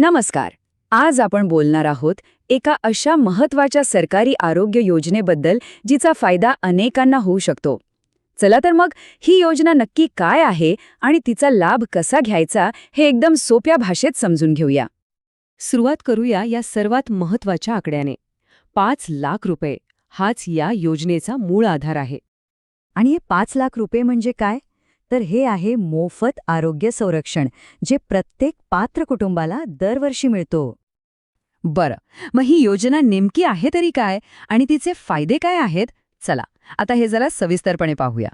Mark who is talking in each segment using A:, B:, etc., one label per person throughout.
A: नमस्कार. आज आपण बोलणार आहोत एका अशा महत्त्वाच्या सरकारी आरोग्य योजनेबद्दल जिचा फायदा अनेकांना होऊ शकतो. चला तर मग ही योजना नक्की काय आहे आणि तिचा लाभ कसा घ्यायचा हे एकदम सोप्या भाषेत समजून घेऊया.
B: सुरुवात करूया या सर्वात महत्त्वाच्या आकड्याने. पाच लाख रुपये हाच या योजनेचा मूळ आधार आहे.
A: आणि हे पाच लाख रुपये म्हणजे काय? तर हे आहे मोफत आरोग्य संरक्षण जे प्रत्येक पात्र कुटुंबाला दरवर्षी मिळतो.
B: बरं मग ही योजना नेमकी आहे तरी काय? आणि तिचे फायदे काय आहेत? चला आता हे जरा सविस्तरपणे पाहूया.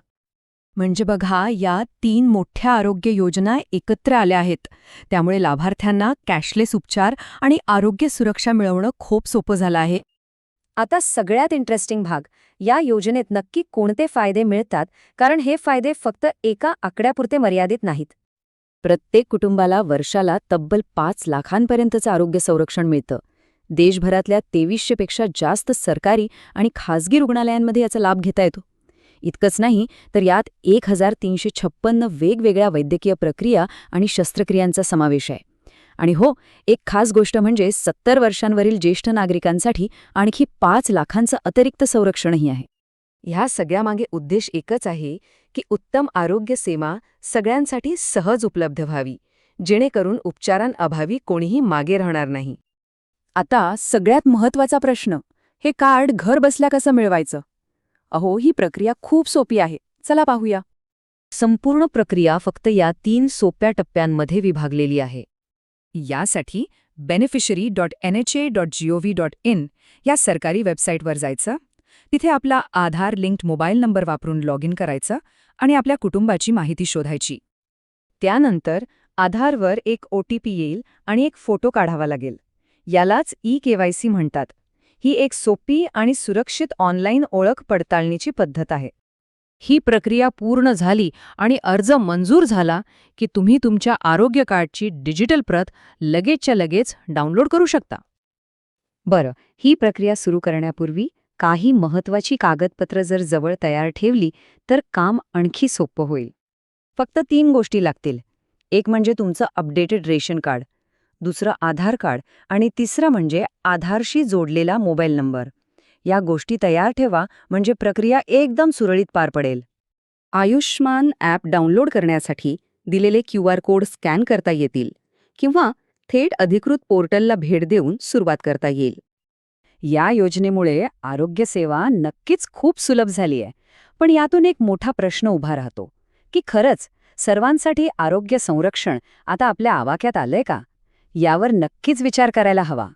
B: म्हणजे बघा या तीन मोठ्या आरोग्य योजना एकत्र आल्या आहेत. त्यामुळे लाभार्थ्यांना कॅशलेस उपचार आणि आरोग्य सुरक्षा मिळवणं खूप सोपं झालं आहे.
C: आता सगळ्यात इंटरेस्टिंग भाग. या योजनेत नक्की कोणते फायदे मिळतात? कारण हे फायदे फक्त एका आकड्यापुरते मर्यादित नाहीत.
B: प्रत्येक कुटुंबाला वर्षाला तब्बल पाच लाखांपर्यंतचं आरोग्य संरक्षण मिळतं. देशभरातल्या तेवीसशेपेक्षा जास्त सरकारी आणि खासगी रुग्णालयांमध्ये याचा लाभ घेता येतो. इतकंच नाही तर यात एक हजार तीनशे छप्पन्न वेगवेगळ्या वैद्यकीय प्रक्रिया आणि शस्त्रक्रियांचा समावेश आहे. आणि हो एक खास गोष्ट म्हणजे सत्तर वर्षांवरील ज्येष्ठ नागरिकांसाठी आणखी पाच लाखांचं अतिरिक्त संरक्षणही आहे.
C: ह्या सगळ्यामागे उद्देश एकच आहे की उत्तम आरोग्य सेवा सगळ्यांसाठी सहज उपलब्ध व्हावी जेणेकरून उपचारांअभावी कोणीही मागे राहणार नाही.
A: आता सगळ्यात महत्त्वाचा प्रश्न हे कार्ड घर बसल्या कसं मिळवायचं? अहो ही प्रक्रिया खूप सोपी आहे. चला पाहूया.
B: संपूर्ण प्रक्रिया फक्त या तीन सोप्या टप्प्यांमध्ये विभागलेली आहे.
A: यासाठी beneficiary dot N H A dot G O V dot in या सरकारी वेबसाईटवर जायचं. तिथे आपला आधार लिंक्ड मोबाईल नंबर वापरून लॉग इन करायचं आणि आपल्या कुटुंबाची माहिती शोधायची.
C: त्यानंतर आधारवर एक ओटीपी येईल आणि एक फोटो काढावा लागेल. यालाच ई केवायसी म्हणतात. ही एक सोपी आणि सुरक्षित ऑनलाईन ओळख पडताळणीची पद्धत आहे.
B: ही प्रक्रिया पूर्ण झाली आणि अर्ज मंजूर झाला की तुम्ही तुमच्या आरोग्य कार्डची डिजिटल प्रत लगेचच्या लगेच डाउनलोड करू शकता.
C: बरं ही प्रक्रिया सुरू करण्यापूर्वी काही महत्वाची कागदपत्र जर जवळ तयार ठेवली तर काम आणखी सोपं होईल. फक्त तीन गोष्टी लागतील. एक म्हणजे तुमचं अपडेटेड रेशन कार्ड दुसरं आधार कार्ड आणि तिसरं म्हणजे आधारशी जोडलेला मोबाईल नंबर. या गोष्टी तयार ठेवा म्हणजे प्रक्रिया एकदम सुरळीत पार पडेल. आयुष्मान ॲप डाउनलोड करण्यासाठी दिलेले क्यू आर कोड स्कॅन करता येतील किंवा थेट अधिकृत पोर्टलला भेट देऊन सुरुवात करता येईल. या योजनेमुळे आरोग्यसेवा नक्कीच खूप सुलभ झाली आहे पण यातून एक मोठा प्रश्न उभा राहतो की खरंच सर्वांसाठी आरोग्य संरक्षण आता आपल्या आवाक्यात आलंय का? यावर नक्कीच विचार करायला हवा.